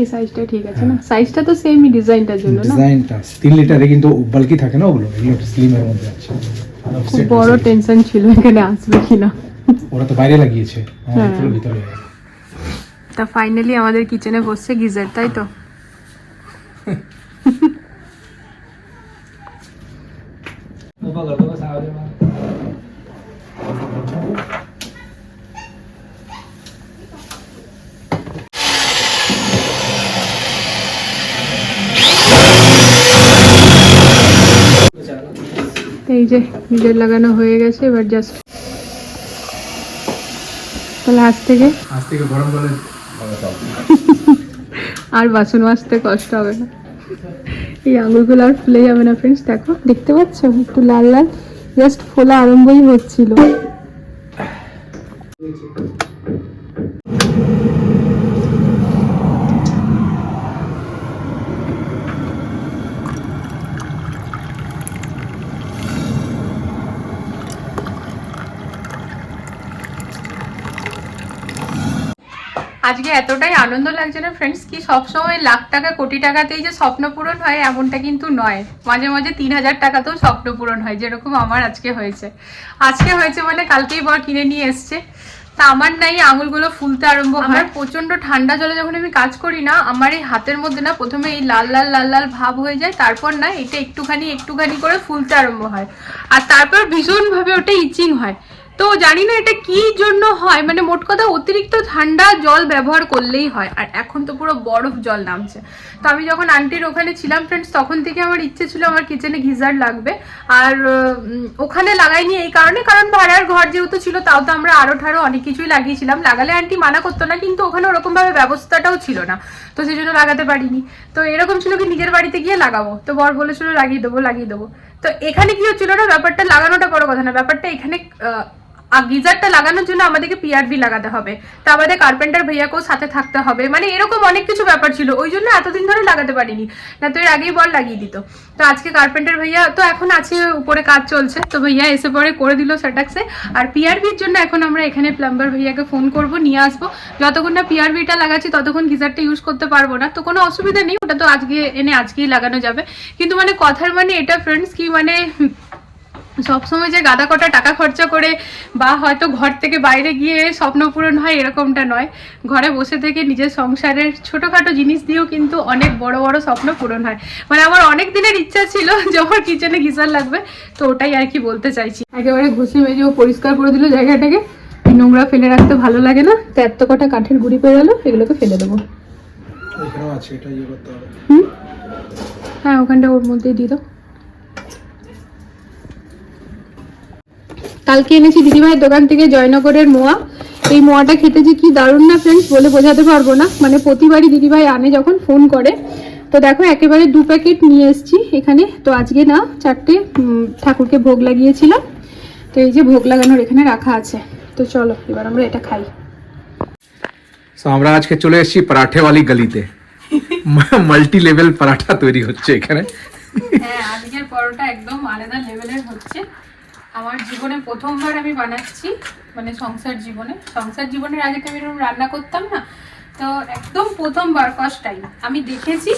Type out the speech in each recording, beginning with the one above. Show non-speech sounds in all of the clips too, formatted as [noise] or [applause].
এই সাইজটা ঠিক আছে না? সাইজটা তো সেমই ডিজাইনটার জন্য না? ডিজাইনটা তিন লিটারে কিন্তু বালকি থাকে না ওগুলো? এগুলো স্লিমের মধ্যে আছে। খুব বড় টেনশন ছিল এখানে আসবে কিনা? ওরা তো বাইরে লাগিয়েছে। হ্যাঁ। ভিতরে তা ফাইনালি আমাদের কিচেনে বসছে গিজার তাই তো? [laughs] এই যে গিজার লাগানো হয়ে গেছে এবার জাস্ট তাহলে আজ থেকে আজ থেকে গরম জলে আর বাসন মাজতে কষ্ট হবে না। এই আঙুলগুলো আর ফুলে যাবে না ফ্রেন্ডস দেখো দেখতে পাচ্ছ? একটু লাল লাল জাস্ট ফোলা আরম্ভই হচ্ছিল। আজকে এতটাই আনন্দ লাগছে না ফ্রেন্ডস কি সবসময় লাখ টাকা কোটি টাকাতেই যে স্বপ্ন পূরণ হয় এমনটা কিন্তু নয়। মাঝে মাঝে তিন হাজার টাকাতেও স্বপ্ন পূরণ হয় যেরকম আমার আজকে হয়েছে। আজকে হয়েছে মানে কালকেই বর কিনে নিয়ে এসছে। তা আমার নাই আঙুলগুলো ফুলতে আরম্ভ আমার প্রচণ্ড ঠান্ডা জলে যখন আমি কাজ করি না আমার এই হাতের মধ্যে না প্রথমে এই লাল লাল লাল লাল ভাব হয়ে যায় তারপর না এটা একটুখানি একটুখানি করে ফুলতে আরম্ভ হয়। আর তারপর ভীষণভাবে ওটা ইচিং হয়। তো জানি না এটা কি জন্য হয়। মানে মোট কথা অতিরিক্ত ঠান্ডা জল ব্যবহার করলেই হয়। আর এখন তো পুরো বরফ জল নামছে। তো আমি যখন আন্টির ওখানে ছিলাম ফ্রেন্ডস তখন থেকে আমার ইচ্ছে ছিল আমার কিচেনে গিজার লাগবে। আর ওখানে লাগাইনি এই কারণে। কারণ ভাড়ার ঘর যেহেতু ছিল, তাও তো আমরা আরও ঠারো অনেক কিছুই লাগিয়েছিলাম। লাগালে আন্টি মানা করতো না, কিন্তু ওখানে ওরকম ভাবে ব্যবস্থাটাও ছিল না। তো সেই জন্য লাগাতে পারিনি। তো এরকম ছিল কি নিজের বাড়িতে গিয়ে লাগাবো। তো বর বলেছিল, লাগিয়ে দেবো লাগিয়ে দেবো। তো এখানে কি হচ্ছিল না? ব্যাপারটা লাগানোটা বড় কথা না। ব্যাপারটা এখানে গিজারটা লাগানোর জন্য আমাদেরকে পিআরবি লাগাতে হবে। তা আমাদের কার্পেন্টার ভাইয়াকেও সাথে থাকতে হবে। মানে এরকম অনেক কিছু ব্যাপার ছিল। ওই জন্য এতদিন ধরে লাগাতে পারিনি। না তো এর আগেই বল লাগিয়ে দিত। তো আজকে কার্পেন্টার ভাইয়া তো এখন আছে, উপরে কাজ চলছে। তো ভাইয়া এসে পরে করে দিল সেটাক্সে আর পিআরবির জন্য এখন আমরা এখানে প্লাম্বার ভাইয়াকে ফোন করব, নিয়ে আসব। যতক্ষণ না পিআরবিটা লাগাচ্ছি, ততক্ষণ গিজারটা ইউজ করতে পারব না। তো কোনো অসুবিধা নেই। ওটা তো আজকে এনে আজকেই লাগানো যাবে। কিন্তু মানে কথার মানে এটা ফ্রেন্ডস কি মানে সবসময় যে গাদা কটা টাকা খরচা করে বা হয়তো ঘর থেকে বাইরে গিয়ে স্বপ্ন পূরণ হয় এরকমটা নয়। ঘরে বসে থেকে নিজের সংসারের ছোটোখাটো জিনিস দিয়েও কিন্তু অনেক বড় বড় স্বপ্ন পূরণ হয়। মানে আমার অনেক দিনের ইচ্ছা ছিল যে আমার কিচেনে গিজার লাগবে তো ওটাই আর কি বলতে চাইছি। একেবারে ঘষে মেজে ও পরিষ্কার করে দিল জায়গাটাকে। নোংরা ফেলে রাখতে ভালো লাগে না তো এত কটা কাঠের গুঁড়ি পেয়ে গেলো এগুলোকে ফেলে দেবো। ইয়ে হ্যাঁ ওখানটা ওর মধ্যেই দিয়ে দাও। কালকে এনেছি দিদিভাইয়ের দোকান থেকে জয়নগরের মোয়া। এই মোয়াটা খেতে যে কি দারুণ না ফ্রেন্ডস বলে বোঝাতে পারব না। মানে প্রতিবারই দিদিভাই আনে যখন ফোন করে। তো দেখো একেবারে দু প্যাকেট নিয়ে এসেছি এখানে। তো আজকে না চারটে ঠাকুরকে ভোগ লাগিয়েছিলাম তো এই যে ভোগ লাগানোর এখানে রাখা আছে। তো চলো এবার আমরা এটা খাই। তো আমরা আজকে চলে এসেছি পরাঠেওয়ালি গলিতে। মাল্টি লেভেল পরাঠা তৈরি হচ্ছে এখানে। হ্যাঁ আজকের পরোটা একদম আলাদা লেভেলের হচ্ছে। আমার জীবনে প্রথমবার আমি বানাচ্ছি মানে সংসার জীবনে। সংসার জীবনের আগে তো আমি এরকম রান্না করতাম না। তো একদম প্রথমবার ফার্স্ট টাইম আমি দেখেছি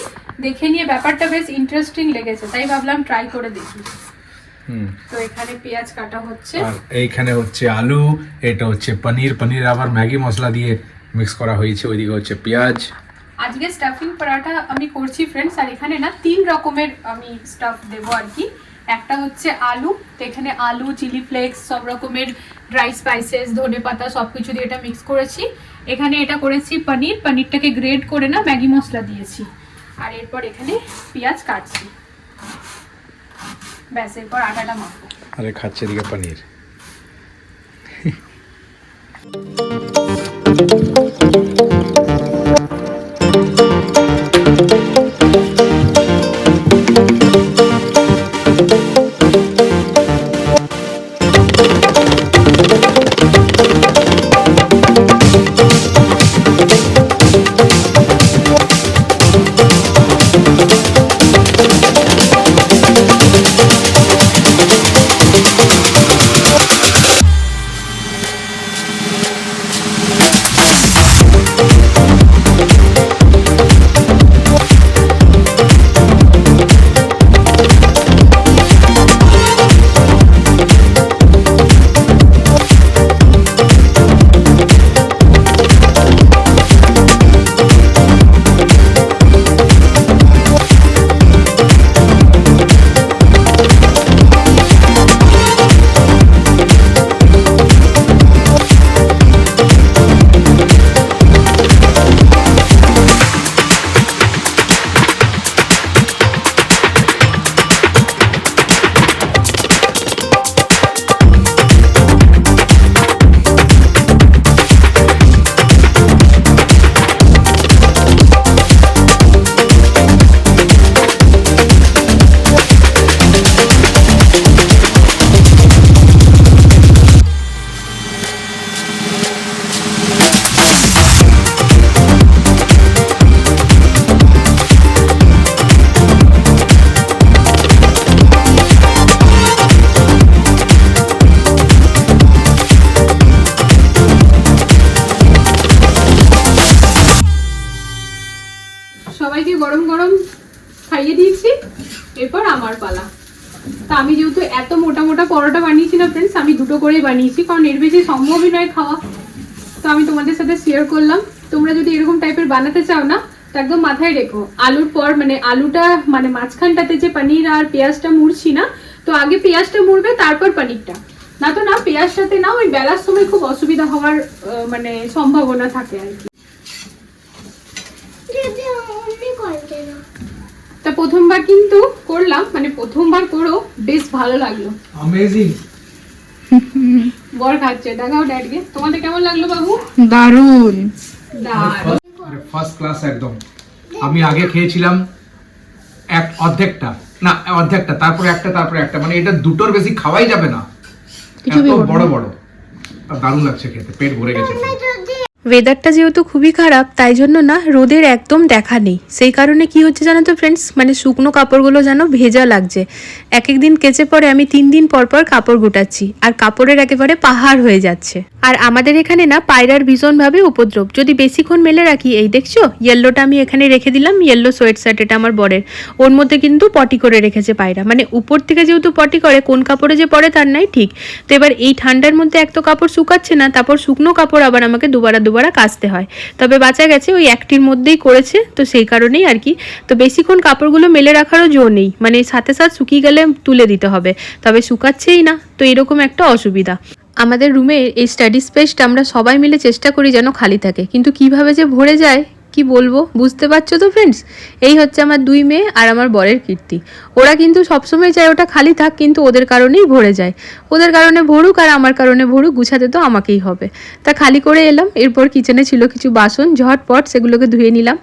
দেখে নিয়ে ব্যাপারটা বেশ ইন্টারেস্টিং লেগেছে তাই ভাবলাম ট্রাই করে দেখি। হুম। তো এখানে পেঁয়াজ কাটা হচ্ছে। আর এইখানে হচ্ছে আলু এটা হচ্ছে পনির। পনির আবার ম্যাগি মশলা দিয়ে মিক্স করা হয়েছে ওইদিকে হচ্ছে পেঁয়াজ। আজকে স্টাফিং পরাঠা আমি করছি ফ্রেন্ডস আর এখানে না তিন রকমের আমি স্টাফ দেবো আর কি। একটা হচ্ছে আলু, তো এখানে আলু, চিলি ফ্লেক্স, সব রকমের ড্রাই স্পাইসেস ধনে পাতা সব কিছু দিয়ে এটা মিক্স করেছি। এখানে এটা করেছি পনির, পনিরটাকে গ্রেড করে না, ম্যাগি মশলা দিয়েছি। আর এরপর এখানে পেঁয়াজ কাটছি। ব্যাস, এরপর আটাটা মাখবো। আরে খাচ্ছে এদিকে পনির। করে বানিয়েছি কারণ এর বেশি সম্ভবই নয় খাওয়া। তো আমি তোমাদের সাথে শেয়ার করলাম। তোমরা যদি এরকম টাইপের বানাতে চাও না তো একদম মাথায় রেখো। আলুর পর মানে আলুটা মানে মাঝখানটাতে যে পানির আর পেঁয়াজটা মুড়ছি না তো আগে পেঁয়াজটা মুড়বে তারপর পানিরটা। না তো না পেঁয়াজ সাথে না ওই বেলার সময় খুব অসুবিধা হওয়ার মানে সম্ভাবনা থাকে আর কি। তা প্রথমবার কিন্তু করলাম মানে প্রথমবার করো বেশ ভালো লাগল। অ্যামেজিং বর খাচ্ছে দেখাও ড্যাডকে তোমাদের কেমন লাগল বাবু? দারুণ দারুণ। ফার্স্ট ক্লাস একদম। আমি আগে খেয়েছিলাম এক অর্ধেকটা। না অর্ধেকটা তারপরে একটা তারপরে একটা। মানে এটা দুটোর বেশি খাওয়াই যাবে না। এত বড় বড়। দারুণ লাগছে খেতে পেট ভরে গেছে ওয়েদারটা যেহেতু খুবই খারাপ, তাই জন্য না রোদের একদম দেখা নেই। সেই কারণে কি হচ্ছে জানো তো ফ্রেন্ডস মানে শুকনো কাপড়গুলো যেন ভেজা লাগছে। এক এক দিন কেচে পরে আমি তিন দিন পর পর কাপড় গোটাচ্ছি, আর কাপড়ের একেবারে পাহাড় হয়ে যাচ্ছে। আর আমাদের এখানে না পায়রার ভীষণভাবে উপদ্রব। যদি বেশিক্ষণ মেলে রাখি, এই দেখছ? ইয়েলোটা আমি এখানে রেখে দিলাম ইয়েলো সোয়েট শার্ট এটা আমার বরের। ওর মধ্যে কিন্তু পটি করে রেখেছে পায়রা। মানে উপর থেকে যেহেতু পটি করে, কোন কাপড়ে যে পরে তার নাই ঠিক। তো এবার এই ঠান্ডার মধ্যে এক তো কাপড় শুকাচ্ছে না, তারপর শুকনো কাপড় আবার আমাকে দুবার দুবারা কাচতে হয়। তবে বাঁচা গেছে ওই একটির মধ্যেই করেছে, তো সেই কারণেই আর কি। তো বেশিক্ষণ কাপড়গুলো মেলে রাখারও জো নেই মানে সাথে সাথে শুকিয়ে গেলে তুলে দিতে হবে, তবে শুকাচ্ছেই না, তো এরকম একটা অসুবিধা। আমাদের রুমে এই স্টাডি স্পেসটা আমরা সবাই মিলে চেষ্টা করি যেন খালি থাকে, কিন্তু কীভাবে যে ভরে যায় কি বলব? বুঝতে পারছ তো ফ্রেন্ডস এই হচ্ছে আমার দুই মেয়ে আর আমার বরের কীর্তি। ওরা কিন্তু সবসময় চায় ওটা খালি থাক, কিন্তু ওদের কারণেই ভরে যায়। ওদের কারণে ভরুক আর আমার কারণে ভরুক, গুছাতে তো আমাকেই হবে। তা খালি করে এলাম, এরপর কিচেনে ছিল কিছু বাসন, ঝটপট সেগুলোকে ধুয়ে নিলাম।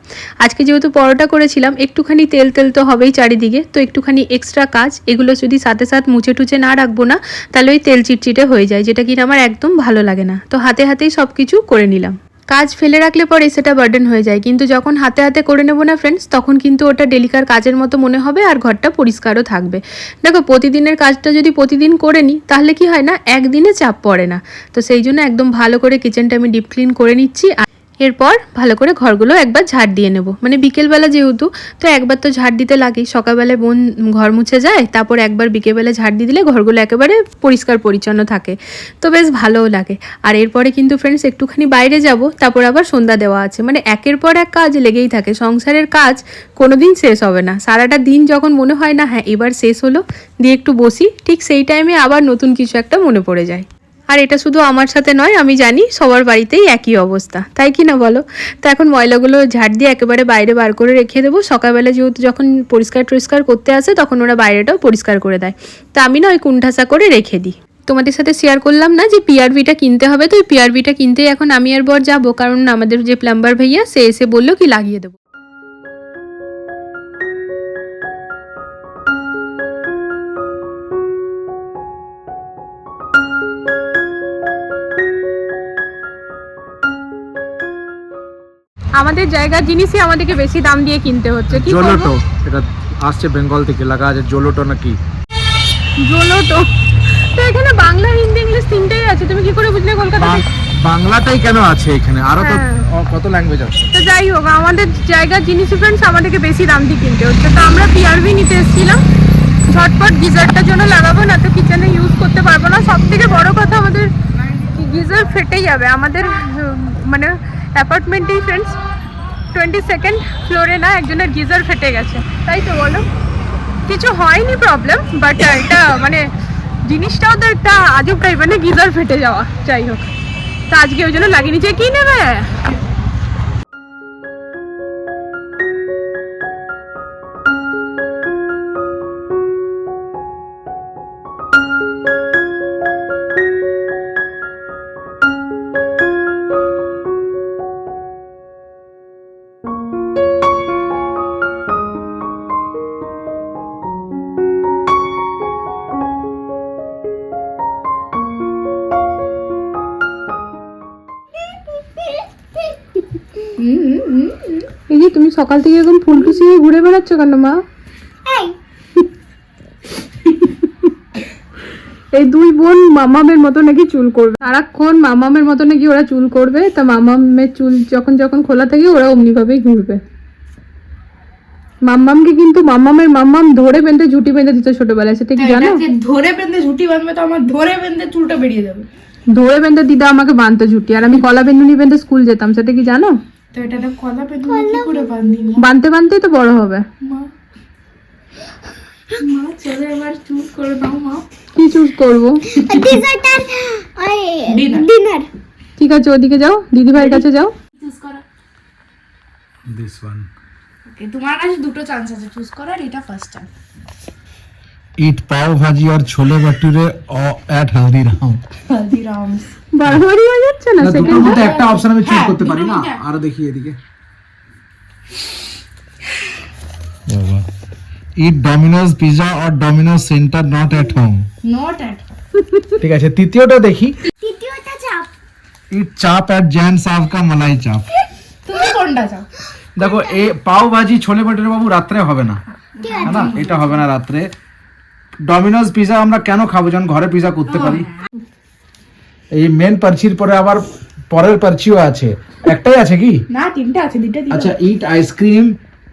আজকে যেহেতু পরোটা করেছিলাম, একটুখানি তেল তেল তো হবেই চারিদিকে, তো একটুখানি এক্সট্রা কাজ, এগুলো যদি সাথে সাথে মুছে টুচে না রাখব না, তাহলে ওই তেল চিটচিটে হয়ে যায়, যেটা কিনা আমার একদম ভালো লাগে না। তো হাতে হাতেই সব কিছু করে নিলাম। কাজ ফেলে রাখলে পরে সেটা বার্ডেন হয়ে যায়। কিন্তু যখন হাতে হাতে করে নেব না ফ্রেন্ডস তখন কিন্তু ওটা ডেলিকার কাজের মতো মনে হবে আর ঘরটা পরিষ্কারও থাকবে। দেখো, প্রতিদিনের কাজটা যদি প্রতিদিন করে নিই তাহলে কি হয় না, একদিনে চাপ পড়ে না। তো সেই জন্য একদম ভালো করে কিচেনটা আমি ডিপ ক্লিন করে নিচ্ছি। আর এরপর ভালো করে ঘরগুলো একবার ঝাড় দিয়ে নেব। মানে বিকেলবেলা যেহেতু, তো একবার তো ঝাড় দিতে লাগেই। সকালবেলায় বোন ঘর মুছে যায়, তারপর একবার বিকেলবেলা ঝাড় দিয়ে দিলে ঘরগুলো একেবারে পরিষ্কার পরিচ্ছন্ন থাকে। তো বেশ ভালোও লাগে। আর এরপরে কিন্তু ফ্রেন্ডস একটুখানি বাইরে যাব, তারপর আবার সন্ধ্যা দেওয়া আছে। মানে একের পর এক কাজ লেগেই থাকে। সংসারের কাজ কোনোদিন শেষ হবে না। সারাটা দিন যখন মনে হয় না হ্যাঁ এবার শেষ হলো, দিয়ে একটু বসি, ঠিক সেই টাইমে আবার নতুন কিছু একটা মনে পড়ে যায়। আর এটা শুধু আমার সাথে নয়, আমি জানি সবার বাড়িতেই একই অবস্থা। তাই কি না বলো? তো এখন ময়লাগুলো ঝাড় দিয়ে একেবারে বাইরে বার করে রেখে দেবো। সকালবেলা যেহেতু যখন পরিষ্কার টরিষ্কার করতে আসে, তখন ওরা বাইরেটাও পরিষ্কার করে দেয়। তা আমি না ওই কুণ্ঠাসা করে রেখে দিই। তোমাদের সাথে শেয়ার করলাম না যে পিআরভিটা কিনতে হবে। তো ওই পিআরভিটা কিনতেই এখন আমি আর বর যাব। কারণ আমাদের যে প্লাম্বার ভাইয়া, সে এসে বলল কি লাগিয়ে দেবো। আমাদের জায়গার জিনিসই আমাদেরকে বেশি দাম দিয়ে কিনতে হচ্ছে। কি জোলোটো এটা আসছে বেঙ্গল থেকে লাগা আছে জোলোটো নাকি? জোলোটো তো এখানে বাংলা হিন্দি ইংলিশ তিনটেই আছে। তুমি কি করে বুঝলে কলকাতা বাংলাটাই কেন আছে এখানে? আরও তো হ্যাঁ। কত ল্যাঙ্গুয়েজ আছে? তো যাই হোক আমাদের জায়গার জিনিস ফ্রেন্ডস আমাদেরকে বেশি দাম দিয়ে কিনতে হচ্ছে। তো আমরা পিআরভি নিতে এসেছিলাম। ঝটপট গিজারটার জন্য লাগাবো না তো কিচেনে ইউজ করতে পারব না। সব থেকে বড় কথা আমাদের গিজার ফেটে যাবে। আমাদের মানে অ্যাপার্টমেন্টেই ফ্রেন্ডস টোয়েন্টি সেকেন্ড ফ্লোরে না একজনের গিজার ফেটে গেছে। তাই তো বলো? কিছু হয়নি প্রবলেম বাট এটা মানে জিনিসটাও তো একটা আজব টাইপ মানে গিজার ফেটে যাওয়া। যাই হোক। তা আজকে ওই জন্য লাগিয়ে নিচে কি নেবে? সকাল থেকে এরকম ফুলটুসি হয়ে ঘুরে বেড়াচ্ছ কেন মা? এই। [laughs] এই দুই বোন মামামের মতো নাকি চুল করবে। সারাক্ষণ মামামের মতো নাকি ওরা চুল করবে তা মামামের চুল যখন যখন খোলা থাকে ওরা অমনি ভাবেই ঘুরবে। মাম্মামকে কিন্তু মাম্মামের মাম্মাম ধরে বেঁধে ঝুটি বেঁধে দিত ছোটবেলায় সেটা কি জানো? ধরে বেঁধে ঝুটি বাঁধবে তো আমার ধরে বেঁধে চুলটা বেরিয়ে যাবে। ধরে বেঁধে দিদা আমাকে বাঁধতো ঝুটি আর আমি কলা বেঁধুনি বেঁধে স্কুল যেতাম সেটা কি জানো? তো এটাতে কলা কি করে বাঁধি বাঁধতে বাঁধতেই তো বড় হবে। মা মা চলে এবার চুপ করে দাও মা। কি চুজ করব? ডিনার ঠিক আছে ওদিকে যাও। দিদি ভাইয়ের কাছে যাও। চুজ করা। দিস ওয়ান ওকে তোমার কাছে দুটো চান্স আছে চুজ করার এটা ফার্স্ট টাইম ইট পাও ভাজি আর ছোলে ভটুরে এট হলদিরাম হলদিরামস বারবারই হয়ে যাচ্ছে না? সেকেন্ড হ্যাঁ, মধ্যে একটা অপশন আমি চুজ করতে পারি না আর দেখি এদিকে। Eat Domino's pizza or Domino's centre not at home not at ঠিক আছে তৃতীয়টা দেখি। তৃতীয়টা চাপ। ইট চাপ এট জ্যান সাহ কা মালাই চাপ তুমি কোনটা চাও? দেখো এ পাও ভাজি ছোলে ভটোরে বাবু রাত্রে হবে না। হ্যাঁ না? এটা হবে না রাত্রে। ডমিনোস পিজা আমরা কেন খাব? যখন ঘরে পিজা করতে হ্যাঁ। পারি। এই মেন পার্চির পরে আবার পরের পার্চিও আছে। একটাই আছে কি? না তিনটা আছে দুইটা দিও আচ্ছা eat ice cream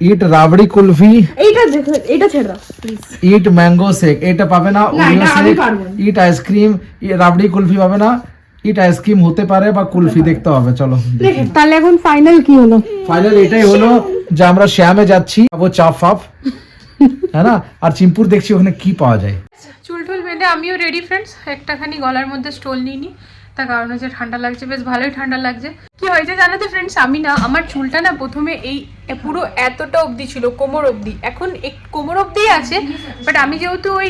eat rabri kulfi এইটা দেখো এটা ছেড়ে দাও প্লিজ ইট ম্যাঙ্গো শেক এটা পাবে না না, Oreo shake eat ice cream rabri kulfi পাবে না ইট আইসক্রিম হতে পারে বা কুলফি দেখতে হবে চলো। তাহলে এখন ফাইনাল কি হলো? ফাইনাল এটাই হলো যে আমরা শ্যামে যাচ্ছি খাব চাপ ফাপ [laughs] হ্যাঁ না? আর চিম্পুর দেখছি ওখানে কি পাওয়া যায়। বেঁধে আমিও রেডি ফ্রেন্ডস একটাখানি গলার মধ্যে স্টোল নিইনি তার কারণ হচ্ছে ঠান্ডা লাগছে, বেশ ভালোই ঠান্ডা লাগছে। কি হয়েছে জানো তো ফ্রেন্ডস আমি না, আমার চুলটা না প্রথমে এই পুরো এতটা অবধি ছিল, কোমর অবধি। এখন এক- কোমর অবধি আছে বাট আমি যেহেতু ওই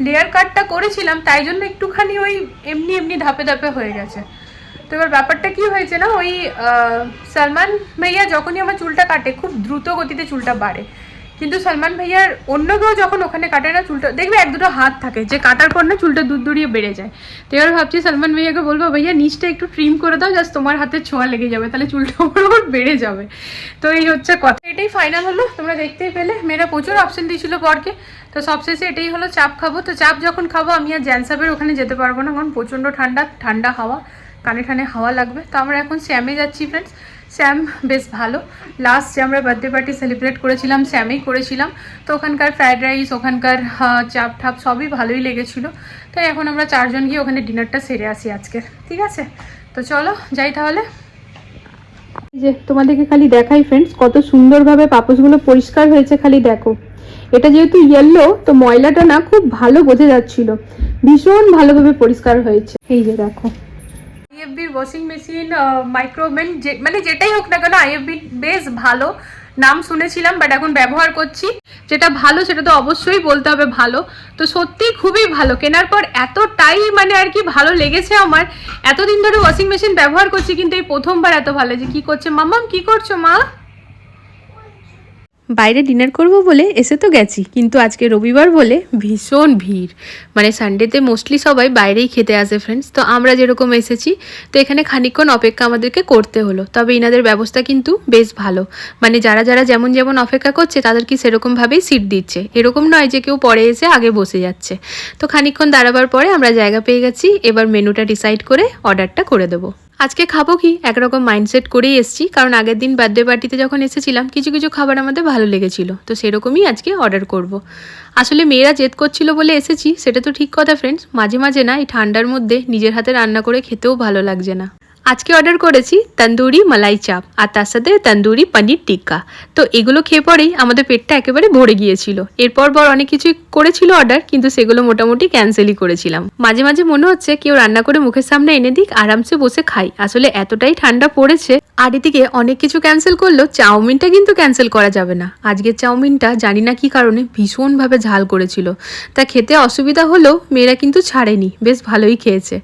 লেয়ার কাটটা করেছিলাম, তাই জন্য একটুখানি ওই এমনি এমনি ধাপে ধাপে হয়ে গেছে। তো এবার ব্যাপারটা কি হয়েছে না, ওই সালমান ভাইয়া যখনই আমার চুলটা কাটে, খুব দ্রুত গতিতে চুলটা বাড়ে। কিন্তু সালমান ভাইয়ার অন্য কেউ যখন ওখানে কাটে না, চুলটা দেখবে এক দুটো হাত থাকে, যে কাটার পর না চুলটা দূর দূরিয়ে বেড়ে যায়। তো এবার ভাবছি সালমান ভাইয়াকে বলব, ভাইয়া, নিচটা একটু ট্রিম করে দাও জাস্ট তোমার হাতে ছোঁয়া লেগে যাবে, তাহলে চুলটা [laughs] আমার বেড়ে যাবে। তো এই হচ্ছে কথা। এটাই ফাইনাল হলো, তোমরা দেখতেই পেলে। মেয়েরা প্রচুর অপশন দিয়েছিল বরকে। তো সবশেষে এটাই হলো, চাপ খাব। তো চাপ যখন খাব, আমি আর জ্যানসাবের ওখানে যেতে পারব না, কারণ প্রচণ্ড ঠান্ডা ঠান্ডা হাওয়া, কানে ঠানে হাওয়া লাগবে। তো আমরা এখন শ্যামে যাচ্ছি ফ্রেন্ডস শ্যাম বেশ ভালো। লাস্ট যে আমরা বার্থডে পার্টি সেলিব্রেট করেছিলাম শ্যামেই করেছিলাম। তো ওখানকার ফ্রায়েড রাইস ওখানকার চাপ ঠাপ সবই ভালোই লেগেছিল। তাই এখন আমরা চারজন গিয়ে ওখানে ডিনারটা সেরে আসি আজকে। ঠিক আছে? তো চলো, যাই তাহলে। যে তোমাদেরকে খালি দেখাই ফ্রেন্ডস কত সুন্দরভাবে পাপোশগুলো পরিষ্কার হয়েছে খালি দেখো। এটা যেহেতু ইয়েলো তো ময়লাটা না খুব ভালো বোঝা যাচ্ছিল। ভীষণ ভালোভাবে পরিষ্কার হয়েছে। এই যে দেখো। আইএফবির ওয়াশিং মেশিন মাইক্রোওভেন যে মানে যেটাই হোক না কেন আইএফবি বেশ ভালো। নাম শুনেছিলাম বাট এখন ব্যবহার করছি। যেটা ভালো, সেটা তো অবশ্যই বলতে হবে ভালো। তো সত্যি খুবই ভালো। কেনার পর এতটাই মানে আর কি ভালো লেগেছে আমার। এতদিন ধরে ওয়াশিং মেশিন ব্যবহার করছি, কিন্তু এই প্রথমবার এত ভালো। যে কি করছে? মামাম কি করছ মা? বাইরে ডিনার করব বলে এসে তো গেছি। কিন্তু আজকে রবিবার বলে ভীষণ ভিড়। মানে সানডেতে মোস্টলি সবাই বাইরেই খেতে আসে ফ্রেন্ডস তো আমরা যেরকম এসেছি, তো এখানে খানিকক্ষণ অপেক্ষা আমাদেরকে করতে হলো। তবে ইনাদের ব্যবস্থা কিন্তু বেশ ভালো। মানে যারা যারা যেমন যেমন অপেক্ষা করছে তাদেরকে সেরকমভাবেই সিট দিচ্ছে। এরকম নয় যে কেউ পরে এসে আগে বসে যাচ্ছে। তো খানিকক্ষণ দাঁড়াবার পরে আমরা জায়গা পেয়ে গেছি। এবার মেনুটা ডিসাইড করে অর্ডারটা করে দেবো। আজকে খাব কি? একরকম মাইন্ডসেট করেই এসেছি। কারণ আগের দিন বার্থডে পার্টিতে যখন এসেছিলাম, কিছু কিছু খাবার আমাদের ভালো লেগেছিল। তো সেরকমই আজকে অর্ডার করব। আসলে মেয়েরা জেদ করছিল বলে এসেছি, সেটা তো ঠিক কথা ফ্রেন্ডস মাঝে মাঝে না, এই ঠান্ডার মধ্যে নিজের হাতে রান্না করে খেতেও ভালো লাগছে না। আজকে অর্ডার করেছি তন্দুরি মালাই চাপ আর তার সাথে তন্দুরি পনির টিক্কা। তো এগুলো খেয়ে পরেই আমাদের পেটটা একেবারে ভরে গিয়েছিল। এরপর বর অনেক কিছুই করেছিল অর্ডার কিন্তু সেগুলো মোটামুটি ক্যান্সেলই করেছিলাম। মাঝে মাঝে মনে হচ্ছে কেউ রান্না করে মুখের সামনে এনে দিক, আরামসে বসে খাই। আসলে এতটাই ঠান্ডা পড়েছে, আর এদিকে অনেক কিছু ক্যান্সেল করলেও চাউমিনটা কিন্তু ক্যান্সেল করা যাবে না। আজকের চাউমিনটা জানি না কি কারণে ভীষণভাবে ঝাল করেছিল। তা খেতে অসুবিধা হলেও মেয়েরা কিন্তু ছাড়েনি, বেশ ভালোই খেয়েছে।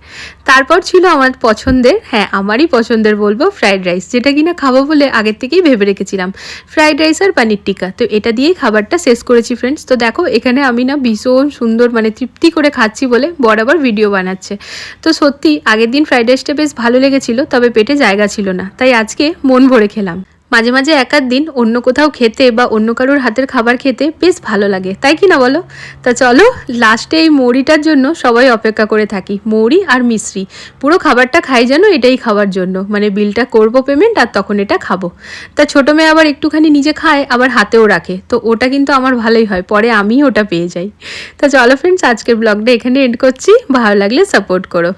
তারপর ছিল আমার পছন্দের হ্যাঁ আমারই পছন্দের বলব ফ্রাইড রাইস যেটা কিনা খাব বলে আগের থেকেই ভেবে রেখেছিলাম। ফ্রাইড রাইস আর পানির টিকা তো এটা দিয়েই খাবারটা শেষ করেছি ফ্রেন্ডস তো দেখো, এখানে আমি না ভীষণ সুন্দর মানে তৃপ্তি করে খাচ্ছি বলে বরাবর ভিডিও বানাচ্ছে। তো সত্যি, আগের দিন ফ্রাইড রাইসটা বেশ ভালো লেগেছিল, তবে পেটে জায়গা ছিল না, তাই আজকে মন ভরে খেলাম। মাঝে মাঝে একাধ দিন অন্য কোথাও খেতে বা অন্য কারোর হাতের খাবার খেতে বেশ ভালো লাগে। তাই কি না বলো? তা চলো লাস্টে এই মৌরিটার জন্য সবাই অপেক্ষা করে থাকি, মৌরি আর মিশ্রি। পুরো খাবারটা খাই যেন এটাই খাওয়ার জন্য মানে বিলটা করব পেমেন্ট আর তখন এটা খাব। তা ছোটো মেয়ে আবার একটুখানি নিজে খায়, আবার হাতেও রাখে, তো ওটা কিন্তু আমার ভালোই হয়, পরে আমি ওটা পেয়ে যাই। তা চলো ফ্রেন্ডস আজকের ব্লগটা এখানে এন্ড করছি, ভালো লাগলে সাপোর্ট করো।